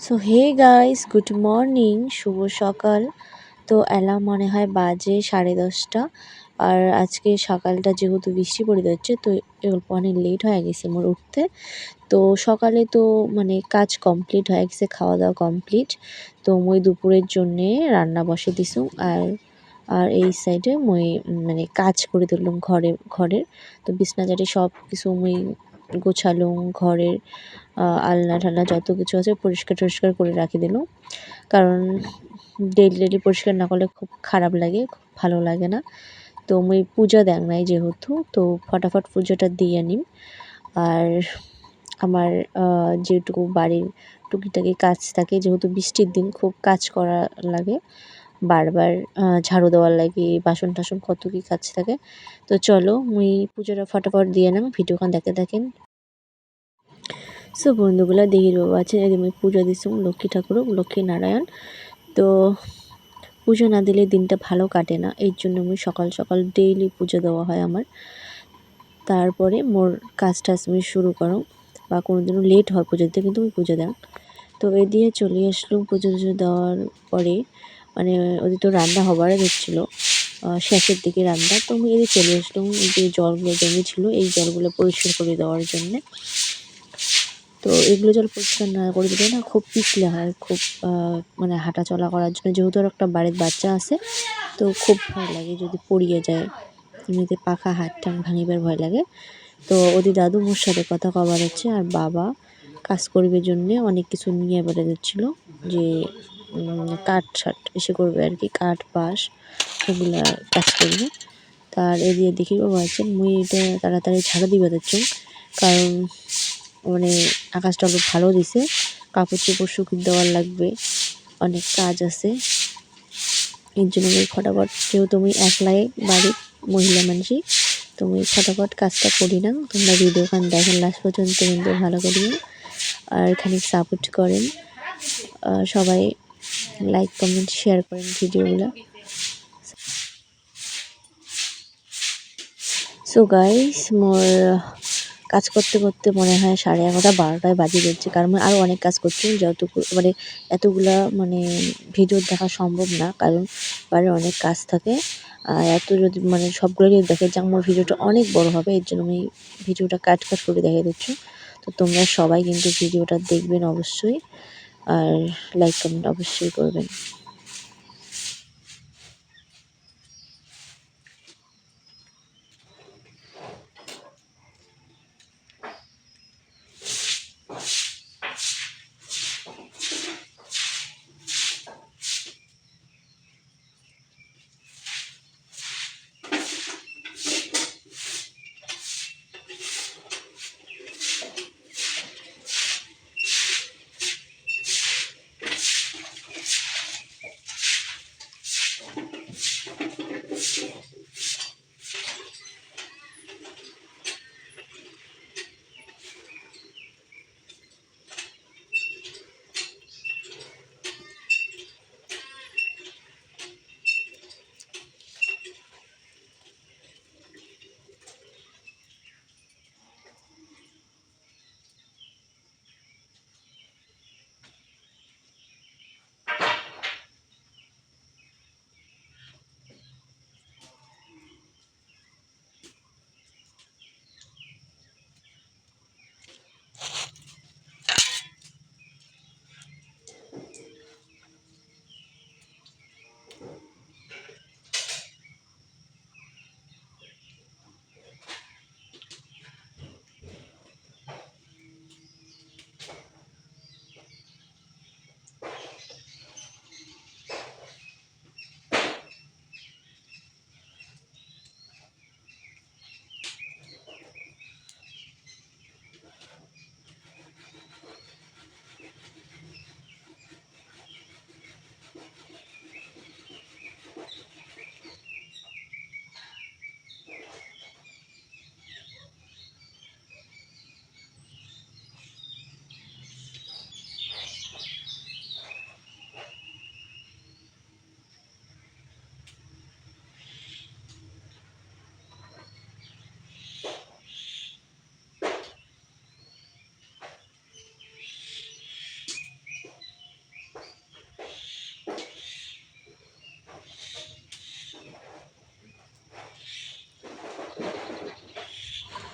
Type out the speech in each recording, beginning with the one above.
So hey guys good morning শুভ সকাল। তো alarm মনে হয় বাজে সাড়ে দশটা। আর আজকে সকালটা যেহেতু বৃষ্টি পড়ে যাচ্ছে, তো অনেক লেট হয়ে গেছে মোর উঠতে। তো সকালে তো মানে কাজ কমপ্লিট হয়ে গেছে খাওয়া দাওয়া কমপ্লিট তো মই দুপুরের জন্যে রান্না বসে দিছু আর আর এই সাইডে মই মানে কাজ করে দিলাম ঘরে, ঘরের। তো বিছনাচাটি সব কিছু মই গোছালুম, ঘরের আলনা ঠালনা যত কিছু আছে পরিষ্কার টরিষ্কার করে রাখি দিলাম। কারণ ডেলি ডেলি পরিষ্কার না করলে খুব খারাপ লাগে, খুব ভালো লাগে না। তো মুই পূজা দেখ নাই যেহেতু, তো ফটাফট পুজোটা দিয়ে নিম। আর আমার যেটুকু বাড়ির টুকিটাকি কাজ থাকে, যেহেতু বৃষ্টির দিন খুব কাজ করা লাগে বারবার ঝাড়ু দেওয়ার লাগে বাসন টাসন কত কী কাজ থাকে। তো চলো, মুই পুজোটা ফটাফট দিয়ে নাম, ভিডিওখান দেখে দেখেন সো বন্ধুগুলো, দেহির বাবা আছে আমি পুজো দিচ্ছি লক্ষ্মী ঠাকুর, লক্ষ্মী নারায়ণ। তো পুজো না দিলে দিনটা ভালো কাটে না এই জন্য আমি সকাল সকাল ডেইলি পুজো দেওয়া হয় আমার। তারপরে মোর কাজ টাজ আমি শুরু করো বা কোনো দিনও লেট হয় পুজো দিতে কিন্তু আমি পুজো দেন তো এ দিয়ে চলে আসলাম পুজো টুজো দেওয়ার পরে মানে ওদের তো রান্না হবার দেখছিলো শেষের দিকে রান্না। তো আমি এদিকে চলে আসলাম। যে জলগুলো জমেছিল এই জলগুলো পরিষ্কার করে দেওয়ার জন্যে। তো এগুলো জল পরিষ্কার না করে দিলে না খুব পিছলে হয়, খুব মানে হাঁটা চলা করার জন্য। যেহেতু আর একটা বাড়ির বাচ্চা আছে, তো খুব ভয় লাগে যদি পড়িয়ে যায়। এমনিতে পাখা হাত টান ভাঙিবার ভয় লাগে। তো ওদের দাদু মোর সাথে কথা কবার হচ্ছে, আর বাবা কাজ করবে জন্যে অনেক কিছু নিয়ে বেড়ে যাচ্ছিল যে কাঠ ছাট এসে করবে আর কি, কাঠ, বাঁশ ওগুলা কাজ করবে। তার এদিকে দেখি বাবা আছেন, মুই এটা তাড়াতাড়ি ঝাড়া দিবে যাচ্ছ কারণ মানে আকাশটা খুব ভালো দিছে, কাপড় চোপড় শুকিয়ে দেওয়ার লাগবে, অনেক কাজ আছে। এর জন্য আমি ফটাফট, যেহেতু আমি একলাই বাড়ির মহিলা মানুষই, তো আমি ফটাফট কাজটা করি না, তোমরা ভিডিওখান দেখেন লাস্ট পর্যন্ত কিন্তু ভালো করিও আর এখানে সাপোর্ট করেন। সবাই লাইক কমেন্ট শেয়ার করেন ভিডিওগুলো। সো গাইস মোর কাজ করতে করতে মনে হয় সাড়ে এগারোটা, বারোটায় বাজে যাচ্ছে, কারণ আরও অনেক কাজ করছি যতটুকু মানে এতগুলা মানে ভিডিও দেখা সম্ভব না, কারণ বাড়ির অনেক কাজ থাকে। আর এত যদি মানে সবগুলো যদি দেখে যে আমার ভিডিওটা অনেক বড় হবে, এর জন্য আমি ভিডিওটা কাট কাট করে দেখে দিচ্ছি। তো তোমরা সবাই কিন্তু ভিডিওটা দেখবেন অবশ্যই। আর লাইক কমেন্ট অবশ্যই করবেন।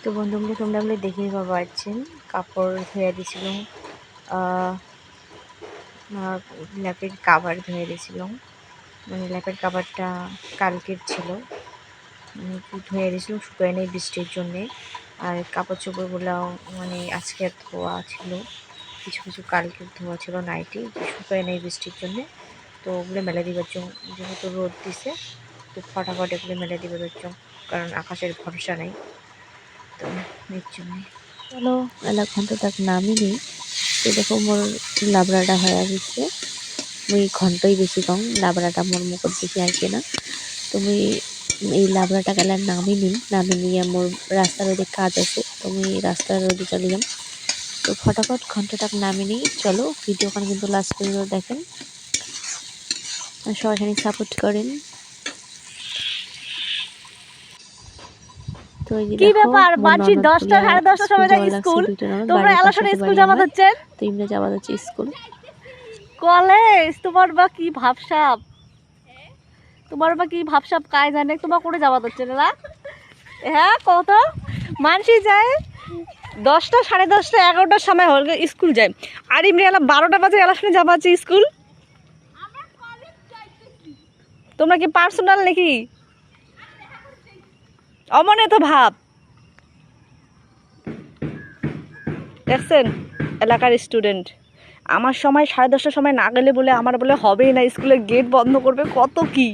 তো বন্ধুগুলো, তোমরা আমরা দেখেই পাচ্ছেন কাপড় ধুয়ে দিয়েছিলাম ল্যাপের কাভার ধুয়ে দিয়েছিলাম। মানে ল্যাপের কাভারটা কালকের ছিল। মানে ধুয়ে দিয়েছিলাম, শুকায় নেই বৃষ্টির জন্যে। আর কাপড় চোপড়গুলো মানে আজকে ধোয়া ছিল। কিছু কিছু কালকের ধোয়া ছিল নাইটি শুকায় নেই বৃষ্টির জন্যে। তো ওগুলো মেলে দিবার জন্য, যেহেতু রোদ দিছে, তো ফটাফট এগুলো মেলে দিবার জন্য, কারণ আকাশের ভরসা নেই। তো এর জন্যে চলো এলা ঘণ্টা তাক নামিনি তো দেখো মোর লাবড়াটা হয়ে গেছে। মুই ঘন্টই বেশি কম, লাবড়াটা মোর মুখত বেশি আইকে না। তো মুই এই লাবড়াটা গেলে নামি নিম নামি নিয়ে মোর রাস্তার ওদিকে কাজ আছে, তো মুই রাস্তার ওদিকে চলে যাম। তো ফটাফট ঘন্টাটা নামি নিই। চলো, ভিডিওখান কিন্তু লাস্ট পর্যন্ত দেখেন। আর সবাই সাপোর্ট করেন। যে কি ব্যাপার? দশটা সাড়ে দশটার সময় যায় স্কুল? তোমরা স্কুল আমার। হচ্ছে তো ইমরা যাওয়া যাচ্ছে স্কুল। কলেজ? তোমার বা কি ভাবসাব? তোমার বা কি ভাবসাব কাজ জানে? তোমার করে যাওয়া হচ্ছে না হ্যাঁ কত মানসি যায় দশটা সাড়ে দশটা এগারোটার সময় হল স্কুল যায় আর এমনি এলা বারোটা বাজে এলাসনে যাবা হচ্ছে স্কুল? তোমরা কি পার্সোনাল নাকি? অমনে তো ভাব। দেখছেন, এলাকার স্টুডেন্ট আমার সময় সাড়ে দশটার সময় না গেলে বলে আমার বলে হবেই না, স্কুলের গেট বন্ধ করবে, কত কি?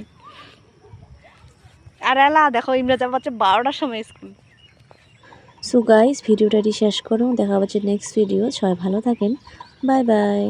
আর এলা, দেখো ইমরা যাব হচ্ছে বারোটার সময় স্কুল। সো গাইস ভিডিওটা শেষ করো, দেখা হচ্ছে নেক্সট ভিডিও সবাই ভালো থাকেন। Bye bye